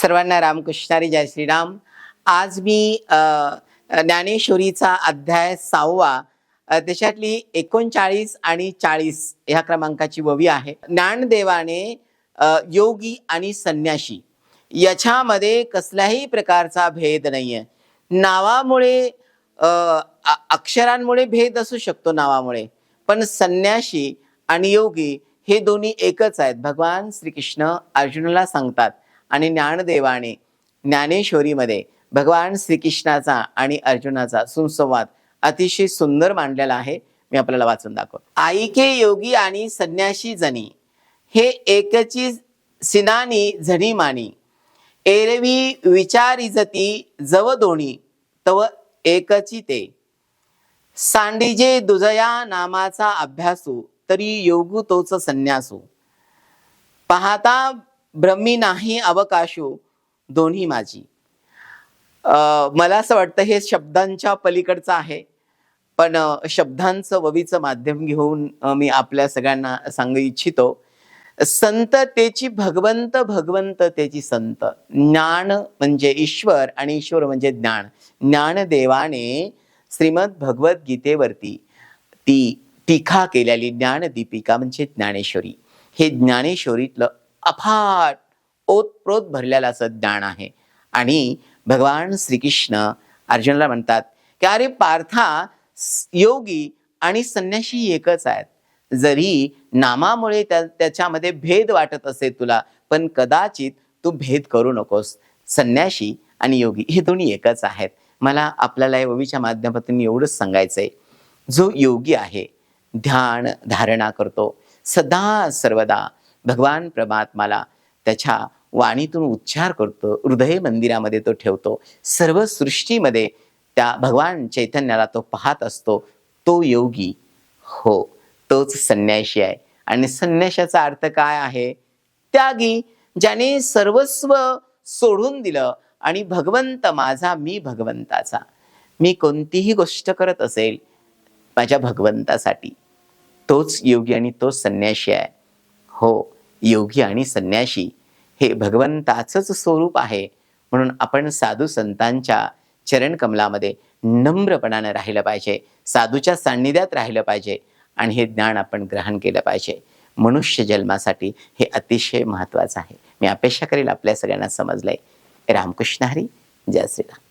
सर्वांना रामकृष्णारी जय श्रीराम. आज मी ज्ञानेश्वरीचा अध्याय सहावा त्याच्यातली एकोणचाळीस आणि चाळीस ह्या क्रमांकाची ववी आहे. ज्ञानदेवाने योगी आणि संन्याशी याच्यामध्ये कसल्याही प्रकारचा भेद नाहीये. नावामुळे अक्षरांमुळे भेद असू शकतो नावामुळे पण संन्याशी आणि योगी हे दोन्ही एकच आहेत. भगवान श्रीकृष्ण अर्जुनाला सांगतात आणि ज्ञानदेवाने ज्ञानेश्वरीमध्ये भगवान श्रीकृष्णाचा आणि अर्जुनाचा सुसंवाद अतिशय सुंदर मांडलेला आहे. मी आपल्याला वाचून दाखवतो. आईके योगी आणि संन्याशी जनी हे एकची सिनानी झणी मानी एरवी विचारिजती जव दोणी तव एकची ते. सांडीजे दुजया नामाचा अभ्यासू तरी योगू तोच संन्यासू. पाहता ब्रह्मी नाही अवकाशो दोन्ही माझी. मला असं वाटतं हे शब्दांच्या पलीकडचं आहे पण शब्दांचं ववीचं माध्यम घेऊन मी आपल्या सगळ्यांना सांगू इच्छितो. संत तेची भगवंत भगवंत तेची संत. ज्ञान म्हणजे ईश्वर आणि ईश्वर म्हणजे ज्ञान. ज्ञानदेवाने श्रीमद भगवद्गीतेवरती ती टीका केलेली ज्ञानदीपिका म्हणजे ज्ञानेश्वरी. हे ज्ञानेश्वरीतलं अफाट ओतप्रोत भरलेलं असं ज्ञान आहे. आणि भगवान श्रीकृष्ण अर्जुनाला म्हणतात की अरे पार्था योगी आणि संन्याशी एकच आहेत. जरी नामामुळे त्या त्याच्यामध्ये भेद वाटत असेल तुला पण कदाचित तू भेद करू नकोस. संन्याशी आणि योगी हे दोन्ही एकच आहेत. मला आपल्याला या ओवीच्या माध्यमातून एवढंच सांगायचंय. जो योगी आहे ध्यान धारणा करतो. सदा सर्वदा भगवान परमात्माला त्याच्या वाणीतून उच्चार करतो हृदय मंदिरामध्ये तो ठेवतो सर्व सृष्टीमध्ये त्या भगवान चैतन्याला तो पाहत असतो तो योगी हो तोच संन्याशी आहे. आणि संन्याशाचा अर्थ काय आहे? त्यागी ज्याने सर्वस्व सोडून दिलं आणि भगवंत माझा मी भगवंताचा. मी कोणतीही गोष्ट करत असेल माझ्या भगवंतासाठी. तोच योगी आणि तो संन्याशी आहे. हो योगी आणि संन्याशी हे भगवंताचंच स्वरूप आहे. म्हणून आपण साधू संतांच्या चरणकमलामध्ये नम्रपणानं राहिलं पाहिजे साधूच्या सान्निध्यात राहिलं पाहिजे आणि हे ज्ञान आपण ग्रहण केलं पाहिजे. मनुष्य जन्मासाठी हे अतिशय महत्त्वाचं आहे. मी अपेक्षा करेल आपल्या सगळ्यांना समजलंय. रामकृष्ण हरी जय श्रीराम.